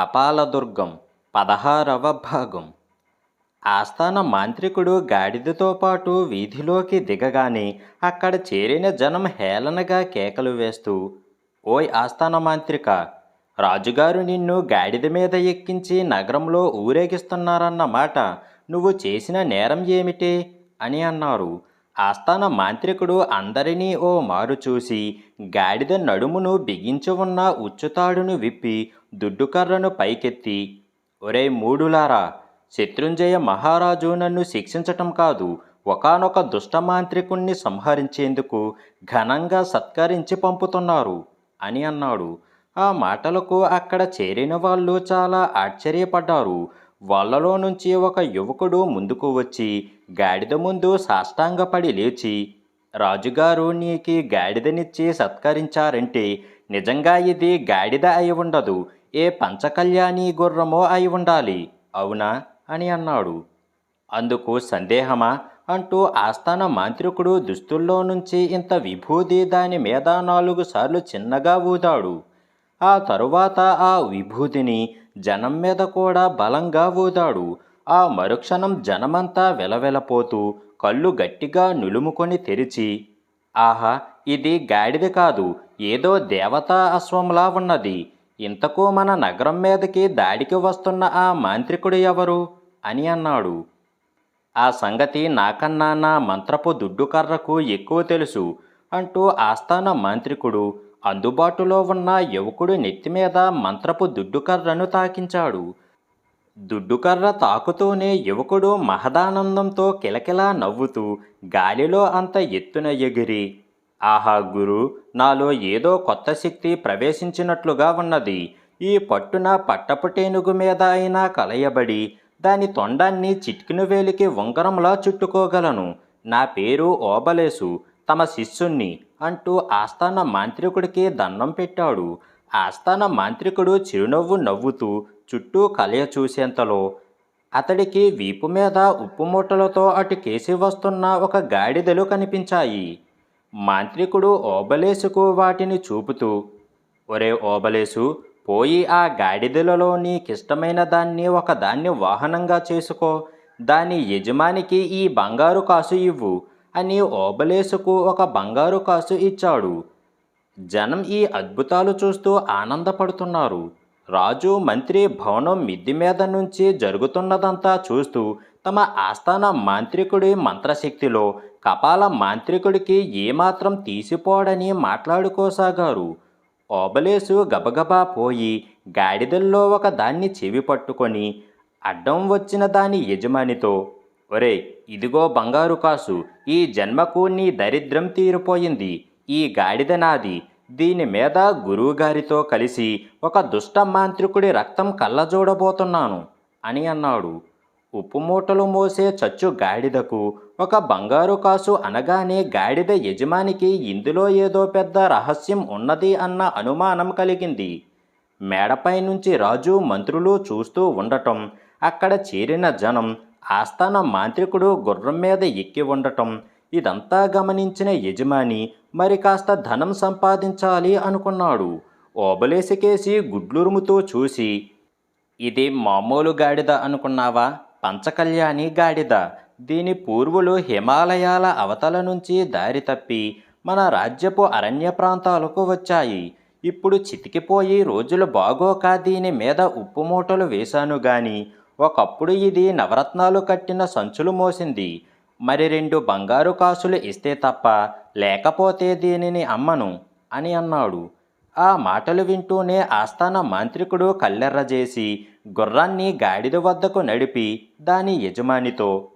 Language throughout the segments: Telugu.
కపాలదుర్గం పదహారవ భాగం. ఆస్థాన మాంత్రికుడు గాడిదతో పాటు వీధిలోకి దిగగానే అక్కడ చేరిన జనం హేళనగా కేకలు వేస్తూ ఓయ్ ఆస్థాన మాంత్రిక రాజుగారు నిన్ను గాడిద మీద ఎక్కించి నగరంలో ఊరేగిస్తున్నారన్న మాట నువ్వు చేసిన నేరం ఏమిటి? అని అన్నారు. ఆస్థాన మాంత్రికుడు అందరినీ ఓ మారు చూసి గాడిద నడుమును బిగించి ఉన్న ఉచ్చుతాడును విప్పి దుడ్డుకర్రను పైకెత్తి ఒరే మూడులారా శత్రుంజయ మహారాజు నన్ను శిక్షించటం కాదు. ఒకానొక దుష్టమాంత్రికుణ్ణి సంహరించేందుకు ఘనంగా సత్కరించి పంపుతున్నారు అని అన్నాడు. ఆ మాటలకు అక్కడ చేరిన వాళ్ళు చాలా ఆశ్చర్యపడ్డారు. వాళ్ళలో నుంచి ఒక యువకుడు ముందుకు వచ్చి గాడిద ముందు సాష్టాంగపడి లేచి రాజుగారు నీకి గాడిదనిచ్చి సత్కరించారంటే నిజంగా ఇది గాడిద అయి ఉండదు. ఏ పంచకళ్యాణి గుర్రమో అయి ఉండాలి. అవునా అని అన్నాడు. అందుకు సందేహమా? అంటూ ఆస్థాన మాంత్రికుడు దుస్తుల్లో నుంచి ఇంత విభూది దాని మీద నాలుగు సార్లు చిన్నగా ఊదాడు. ఆ తరువాత ఆ విభూతిని జనం మీద కూడా బలంగా ఊదాడు. ఆ మరుక్షణం జనమంతా వెలవెలపోతూ కళ్ళు గట్టిగా నులుముకొని తెరిచి ఆహా ఇది గాడిద కాదు ఏదో దేవతా అశ్వంలా ఉన్నది. ఇంతకు మన నగరం మీదకి దాడికి వస్తున్న ఆ మాంత్రికుడు ఎవరు? అని అన్నాడు. ఆ సంగతి నాకన్నా నా మంత్రపు దుడ్డుకర్రకు ఎక్కువ తెలుసు అంటూ ఆస్థాన మాంత్రికుడు అందుబాటులో ఉన్న యువకుడు నెత్తి మీద మంత్రపు దుడ్డుకర్రను తాకించాడు. దుడ్డుకర్ర తాకుతూనే యువకుడు మహదానందంతో కిలకిలా నవ్వుతూ గాలిలో అంత ఎత్తున ఎగిరి ఆహా గురు నాలో ఏదో కొత్త శక్తి ప్రవేశించినట్లుగా ఉన్నది. ఈ పట్టున పట్టపుటేనుగు మీద అయినా కలయబడి దాని తొండాన్ని చిట్కిన వేలికి ఉంగరంలా చుట్టుకోగలను. నా పేరు ఓబలేసు. తమ శిష్యుణ్ణి అంటూ ఆస్థాన మాంత్రికుడికి దండం పెట్టాడు. ఆస్థాన మాంత్రికుడు చిరునవ్వు నవ్వుతూ చుట్టూ కలయ చూసేంతలో అతడికి వీపు మీద ఉప్పు మూటలతో అటు కేసి వస్తున్న ఒక గాడిదలు కనిపించాయి. మాంత్రికుడు ఓబలేసుకు వాటిని చూపుతూ ఒరే ఓబలేసు పోయి ఆ గాడిదలలో నీకిష్టమైన దాన్ని ఒకదాన్ని వాహనంగా చేసుకో. దాని యజమానికి ఈ బంగారు కాసు ఇవ్వు. అని ఓబలేసుకు ఒక బంగారు కాసు ఇచ్చాడు. జనం ఈ అద్భుతాలు చూస్తూ ఆనందపడుతున్నారు. రాజు మంత్రి భవనం మిద్ది మీద నుంచి జరుగుతున్నదంతా చూస్తూ తమ ఆస్థాన మాంత్రికుడి మంత్రశక్తిలో కపాల మాంత్రికుడికి ఏమాత్రం తీసిపోడని మాట్లాడుకోసాగారు. ఓబలేసు గబగబా పోయి గాడిదల్లో ఒక దాన్ని చెవి పట్టుకొని అడ్డం వచ్చిన దాని యజమానితో ఒరే ఇదిగో బంగారు కాసు. ఈ జన్మకు నీ దరిద్రం తీరిపోయింది. ఈ గాడిద నాది. దీని మీద గురువుగారితో కలిసి ఒక దుష్ట మాంత్రికుడి రక్తం కళ్ళజోడబోతున్నాను అని అన్నాడు. ఉప్పు మూటలు మోసే చచ్చు గాడిదకు ఒక బంగారు కాసు అనగానే గాడిద యజమానికి ఇందులో ఏదో పెద్ద రహస్యం ఉన్నది అన్న అనుమానం కలిగింది. మేడపై నుంచి రాజు మంత్రులు చూస్తూ ఉండటం అక్కడ చేరిన జనం ఆస్థాన మాంత్రికుడు గుర్రం మీద ఎక్కి ఉండటం. ఇదంతా గమనించిన యజమాని మరి కాస్త ధనం సంపాదించాలి అనుకున్నాడు. ఓబలేసికేసి గుడ్లురుముతూ చూసి ఇది మామూలు గాడిద అనుకున్నావా? పంచకళ్యాణి గాడిద. దీని పూర్వులు హిమాలయాల అవతల నుంచి దారి తప్పి మన రాజ్యపు అరణ్య ప్రాంతాలకు వచ్చాయి. ఇప్పుడు చితికిపోయి రోజులు బాగోక దీని మీద ఉప్పు మూటలు వేశాను గాని ఒకప్పుడు ఇది నవరత్నాలు కట్టిన సంచులు మోసింది. మరి రెండు బంగారు కాసులు ఇస్తే తప్ప లేకపోతే దీనిని అమ్మను అని అన్నాడు. ఆ మాటలు వింటూనే ఆస్థాన మాంత్రికుడు కల్లెర్రజేసి గుర్రాన్ని గాడిద వద్దకు నడిపి దాని యజమానితో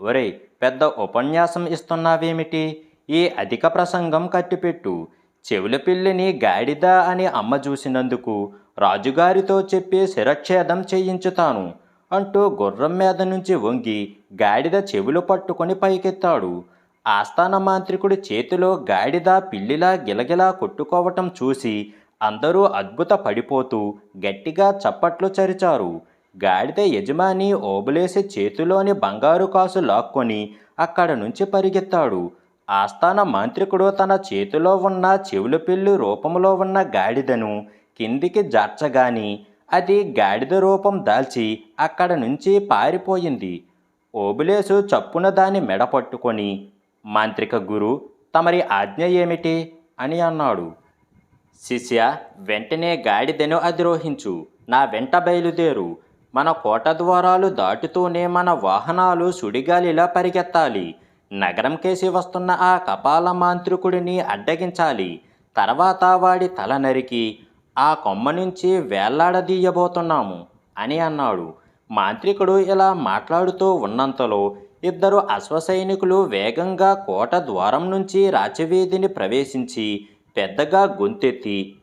ఒరే పెద్ద ఉపన్యాసం ఇస్తున్నావేమిటి? ఈ అధిక ప్రసంగం కట్టిపెట్టు. చెవుల పిల్లిని గాడిద అని అమ్మ చూసినందుకు రాజుగారితో చెప్పి శిరచ్ఛేదం చేయించుతాను. అంటూ గుర్రం మీద నుంచి వంగి గాడిద చెవులు పట్టుకొని పైకెత్తాడు. ఆస్థాన మాంత్రికుడి చేతిలో గాడిద పిల్లిలా గిలగిలా కొట్టుకోవటం చూసి అందరూ అద్భుత పడిపోతూ గట్టిగా చప్పట్లు చరిచారు. గాడిద యజమాని ఓబులేసి చేతిలోని బంగారు కాసు లాక్కొని అక్కడ నుంచి పరిగెత్తాడు. ఆస్థాన మాంత్రికుడు తన చేతిలో ఉన్న చెవుల పిల్లి రూపంలో ఉన్న గాడిదను కిందికి జార్చగాని అది గాడిద రూపం దాల్చి అక్కడ నుంచి పారిపోయింది. ఓబులేసు చప్పున దాన్ని మెడ పట్టుకొని మాంత్రిక గురు తమరి ఆజ్ఞ ఏమిటి? అని అన్నాడు. శిష్య వెంటనే గాడిదను అధిరోహించు. నా వెంట బయలుదేరు. మన కోట ద్వారాలు దాటుతూనే మన వాహనాలు సుడిగాలిలా పరిగెత్తాలి. నగరం కేసి వస్తున్న ఆ కపాల మాంత్రికుడిని అడ్డగించాలి. తర్వాత వాడి తల నరికి ఆ కొమ్మ నుంచి వేళ్ళాడదీయబోతున్నాము అని అన్నాడు. మాంత్రికుడు ఇలా మాట్లాడుతూ ఉన్నంతలో ఇద్దరు అశ్వసైనికులు వేగంగా కోట ద్వారం నుంచి రాచవీధిని ప్రవేశించి పెద్దగా గొంతెత్తి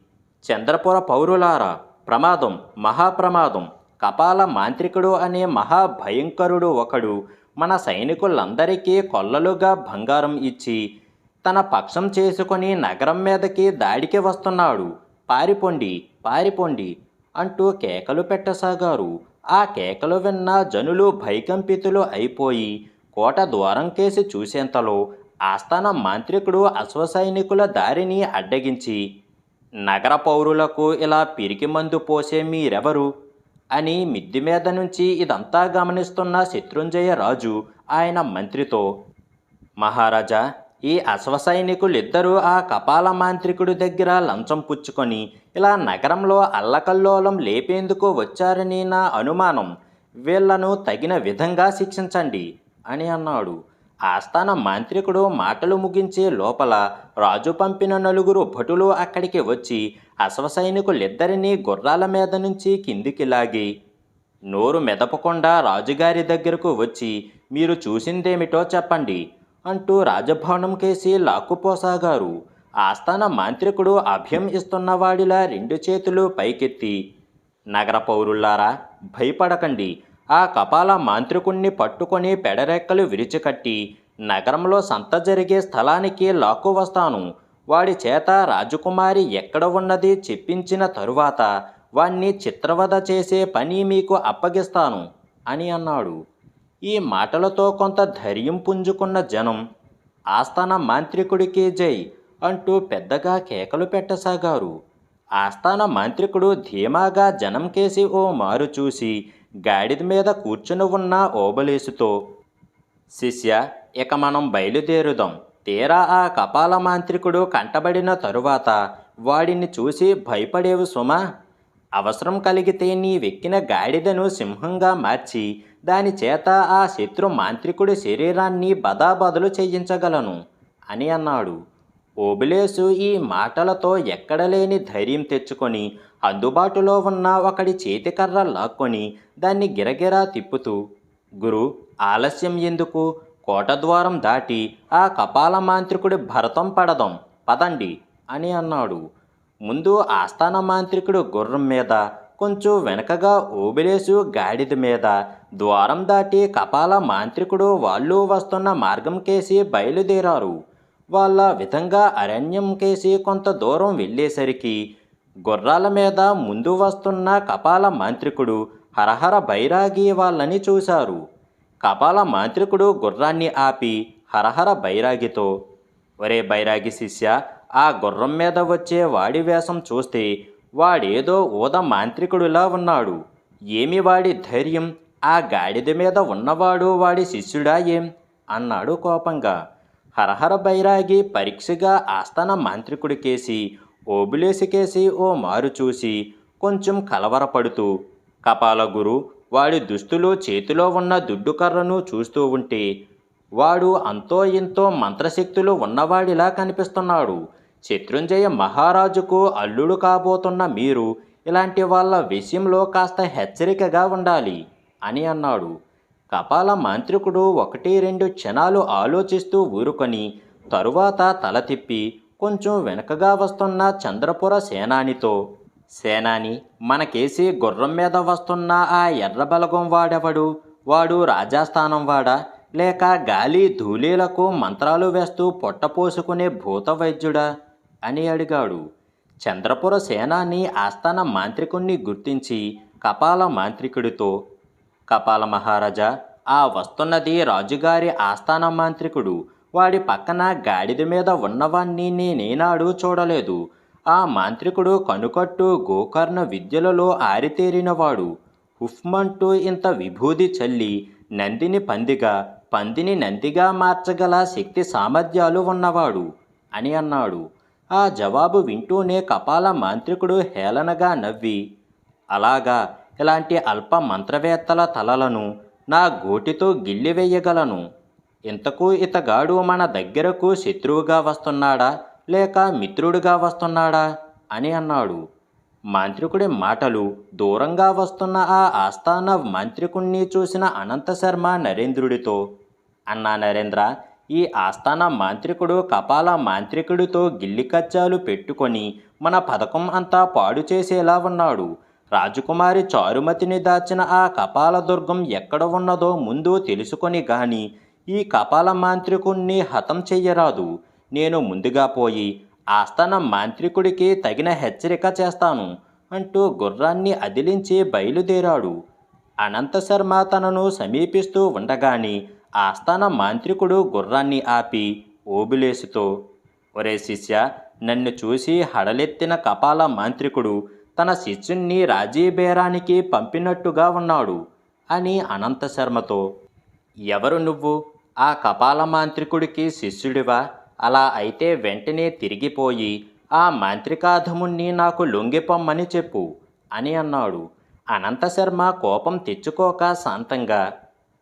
చంద్రపుర పౌరులారా ప్రమాదం మహాప్రమాదం కపాల మాంత్రికుడు అనే మహాభయంకరుడు ఒకడు మన సైనికులందరికీ కొల్లలుగా బంగారం ఇచ్చి తన పక్షం చేసుకుని నగరం మీదకి దాడికి వస్తున్నాడు. పారిపోండి పారిపోండి అంటూ కేకలు పెట్టసాగారు. ఆ కేకలు విన్న జనులు భయకంపితులు అయిపోయి కోట ద్వారం కేసి చూసేంతలో ఆస్థాన మాంత్రికుడు అశ్వసైనికుల దారిని అడ్డగించి నగర పౌరులకు ఇలా పిరికి మందు పోసే మీరెవరు? అని మిద్ది మీద నుంచి ఇదంతా గమనిస్తున్న శత్రుంజయ రాజు ఆయన మంత్రితో మహారాజా ఈ అశ్వసైనికులిద్దరూ ఆ కపాల మాంత్రికుడి దగ్గర లంచం పుచ్చుకొని ఇలా నగరంలో అల్లకల్లోలం లేపేందుకు వచ్చారని నా అనుమానం. వీళ్ళను తగిన విధంగా శిక్షించండి అని అన్నాడు. ఆస్థాన మాంత్రికుడు మాటలు ముగించే లోపల రాజు పంపిన నలుగురు భటులు అక్కడికి వచ్చి అశ్వసైనికులిద్దరినీ గుర్రాల మీద నుంచి కిందికి లాగి నోరు మెదపకుండా రాజుగారి దగ్గరకు వచ్చి మీరు చూసిందేమిటో చెప్పండి. అంటూ రాజభవనం కేసి లాక్కుపోసాగారు. ఆస్థాన మాంత్రికుడు అభయం ఇస్తున్నవాడిలా రెండు చేతులు పైకెత్తి నగర పౌరులారా భయపడకండి. ఆ కపాల మాంత్రికుణ్ణి పట్టుకొని పెడరెక్కలు విరిచికట్టి నగరంలో సంత జరిగే స్థలానికి లాక్కు వస్తాను వాడి చేత రాజకుమారి ఎక్కడ ఉన్నది చెప్పించిన తరువాత వాణ్ణి చిత్రవధ చేసే పని మీకు అప్పగిస్తాను అని అన్నాడు. ఈ మాటలతో కొంత ధైర్యం పుంజుకున్న జనం ఆస్థాన మాంత్రికుడికి జై అంటూ పెద్దగా కేకలు పెట్టసాగారు. ఆస్థాన మాంత్రికుడు ధీమాగా జనం కేసి ఓ మారు చూసి గాడిద మీద కూర్చుని ఉన్న ఓబలేసుతో శిష్య ఇక మనం బయలుదేరుదాం. తీరా ఆ కపాల మాంత్రికుడు కంటబడిన తరువాత వాడిని చూసి భయపడేవు సుమా? అవసరం కలిగితే నీ వెక్కిన గాడిదను సింహంగా మార్చి దాని చేత ఆ శత్రు మాంత్రికుడి శరీరాన్ని బదాబదులు చేయించగలను అని అన్నాడు. ఓబులేసు ఈ మాటలతో ఎక్కడలేని ధైర్యం తెచ్చుకొని అందుబాటులో ఉన్న ఒకడి చేతికర్ర లాక్కొని దాన్ని గిరగిరా తిప్పుతూ గురు ఆలస్యం ఎందుకు? కోటద్వారం దాటి ఆ కపాల మాంత్రికుడి భరతం పడదాం పదండి అని అన్నాడు. ముందు ఆస్థాన మాంత్రికుడు గుర్రం మీద కొంచెం వెనకగా ఓబిలేసు గాడిద మీద. ద్వారం దాటి కపాల మాంత్రికుడు వాళ్ళు వస్తున్న మార్గం కేసి బయలుదేరారు. వాళ్ళ విధంగా అరణ్యం కేసి కొంత దూరం వెళ్ళేసరికి గుర్రాల మీద ముందు వస్తున్న కపాల మాంత్రికుడు హరహర బైరాగి వాళ్ళని చూశారు. కపాల మాంత్రికుడు గుర్రాన్ని ఆపి హరహర బైరాగితో ఒరే బైరాగి శిష్య ఆ గుర్రం మీద వచ్చే వాడి వేషం చూస్తే వాడేదో ఊద మాంత్రికుడిలా ఉన్నాడు. ఏమి వాడి ధైర్యం? ఆ గాడిద మీద ఉన్నవాడు వాడి శిష్యుడా ఏం? అన్నాడు కోపంగా. హరహర బైరాగి పరీక్షగా ఆస్థాన మాంత్రికుడికేసి ఓబులేసికేసి ఓ మారు చూసి కొంచెం కలవరపడుతూ కపాలగురు వాడి దుస్తులు చేతిలో ఉన్న దుడ్డుకర్రను చూస్తూ ఉంటే వాడు అంతో ఇంతో మంత్రశక్తులు ఉన్నవాడిలా కనిపిస్తున్నాడు. శత్రుంజయ మహారాజుకు అల్లుడు కాబోతున్న మీరు ఇలాంటి వాళ్ళ విషయంలో కాస్త హెచ్చరికగా ఉండాలి అని అన్నాడు. కపాల మాంత్రికుడు ఒకటి రెండు క్షణాలు ఆలోచిస్తూ ఊరుకొని తరువాత తల తిప్పి కొంచెం వెనకగా వస్తున్న చంద్రపుర సేనానితో సేనాని మనకేసి గుర్రం మీద వస్తున్న ఆ ఎర్రబలగం వాడెవడు? వాడు రాజాస్థానం వాడా? లేక గాలి ధూళీలకు మంత్రాలు వేస్తూ పొట్టపోసుకునే భూత వైద్యుడా? అని అడిగాడు. చంద్రపుర సేనాని ఆస్థాన మాంత్రికుణ్ణి గుర్తించి కపాల మాంత్రికుడితో కపాల మహారాజా ఆ వస్తున్నది రాజుగారి ఆస్థాన మాంత్రికుడు. వాడి పక్కన గాడిద మీద ఉన్నవాణ్ణి నేనేనాడు చూడలేదు. ఆ మాంత్రికుడు కనుకట్టు గోకర్ణ విద్యలలో ఆరితేరినవాడు. హుఫ్మంటూ ఇంత విభూది చల్లి నందిని పందిగా పందిని నందిగా మార్చగల శక్తి సామర్థ్యాలు ఉన్నవాడు అని అన్నాడు. ఆ జవాబు వింటూనే కపాల మాంత్రికుడు హేళనగా నవ్వి అలాగా ఇలాంటి అల్ప మంత్రవేత్తల తలలను నా గోటితో గిల్లివేయగలను ఇంతకు ఇతగాడు మన దగ్గరకు శత్రువుగా వస్తున్నాడా లేక మిత్రుడుగా వస్తున్నాడా? అని అన్నాడు. మాంత్రికుడి మాటలు దూరంగా వస్తున్న ఆ ఆస్థాన మాంత్రికుణ్ణి చూసిన అనంత శర్మ నరేంద్రుడితో అన్నా నరేంద్ర ఈ ఆస్థాన మాంత్రికుడు కపాల మాంత్రికుడితో గిల్లికచ్చాలు పెట్టుకొని మన పథకం అంతా పాడు చేసేలా ఉన్నాడు. రాజకుమారి చారుమతిని దాచిన ఆ కపాల దుర్గం ఎక్కడ ఉన్నదో ముందు తెలుసుకొని గాని ఈ కపాల మాంత్రికుణ్ణి హతం చెయ్యరాదు. నేను ముందుగా పోయి ఆస్థాన మాంత్రికుడికి తగిన హెచ్చరిక చేస్తాను అంటూ గుర్రాన్ని అదిలించి బయలుదేరాడు. అనంత శర్మ తనను సమీపిస్తూ ఉండగాని ఆస్థాన మాంత్రికుడు గుర్రాన్ని ఆపి ఓబులేసుతో ఒరే శిష్య నన్ను చూసి హడలెత్తిన కపాల మాంత్రికుడు తన శిష్యుణ్ణి రాజీబేరానికి పంపినట్టుగా ఉన్నాడు అని అనంత శర్మతో ఎవరు నువ్వు? ఆ కపాల మాంత్రికుడికి శిష్యుడివా? అలా అయితే వెంటనే తిరిగిపోయి ఆ మాంత్రికాధముణ్ణి నాకు లొంగిపొమ్మని చెప్పు అని అన్నాడు. అనంత శర్మ కోపం తెచ్చుకోక శాంతంగా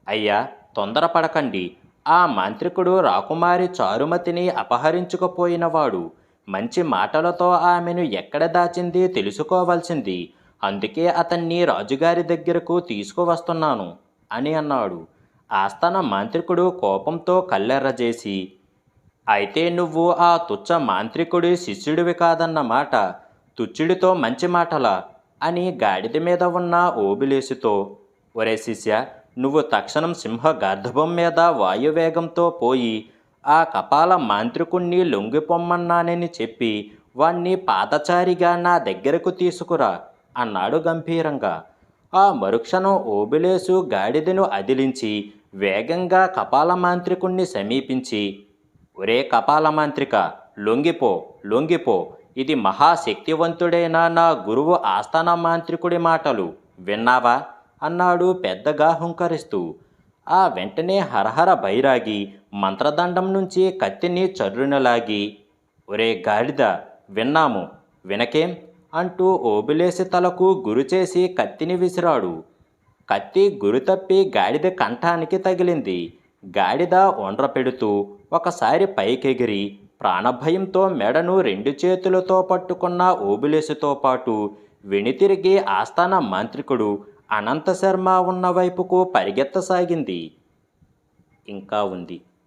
అయ్యా తొందరపడకండి. ఆ మాంత్రికుడు రాకుమారి చారుమతిని అపహరించుకుపోయినవాడు. మంచి మాటలతో ఆమెను ఎక్కడ దాచింది తెలుసుకోవాల్సింది. అందుకే అతన్ని రాజుగారి దగ్గరకు తీసుకువస్తున్నాను అని అన్నాడు. ఆస్థాన మాంత్రికుడు కోపంతో కల్లెర్రజేసి అయితే నువ్వు ఆ తుచ్చ మాంత్రికుడి శిష్యుడివి కాదన్నమాట తుచ్చుడితో మంచి మాటలా? అని గాడిద మీద ఉన్న ఓబిలేసుతో ఒరే శిష్య నువ్వు తక్షణం సింహ గర్ధభం మీద వాయువేగంతో పోయి ఆ కపాల మాంత్రికుణ్ణి లొంగిపొమ్మన్నానని చెప్పి వాణ్ణి పాదచారిగా నా దగ్గరకు తీసుకురా అన్నాడు గంభీరంగా. ఆ మరుక్షణం ఓబిలేసు గాడిదను అదిలించి వేగంగా కపాల మాంత్రికుణ్ణి సమీపించి ఒరే కపాల మాంత్రిక లొంగిపో లొంగిపో ఇది మహాశక్తివంతుడైన నా గురువు ఆస్థాన మాంత్రికుడి మాటలు. విన్నావా? అన్నాడు పెద్దగా హుంకరిస్తూ. ఆ వెంటనే హరహర బైరాగి మంత్రదండం నుంచి కత్తిని చర్రునలాగి ఒరే గాడిద విన్నాము వినకేం? అంటూ ఓబిలేసి తలకు గురిచేసి కత్తిని విసిరాడు. కత్తి గురితప్పి గాడిద కంఠానికి తగిలింది. గాడిద ఒండ్ర పెడుతూ ఒకసారి పైకెగిరి ప్రాణభయంతో మెడను రెండు చేతులతో పట్టుకున్న ఓబిలేసుతో పాటు వెనుతిరిగి ఆస్థాన మాంత్రికుడు అనంత శర్మ ఉన్న వైపుకు పరిగెత్తసాగింది. ఇంకా ఉంది.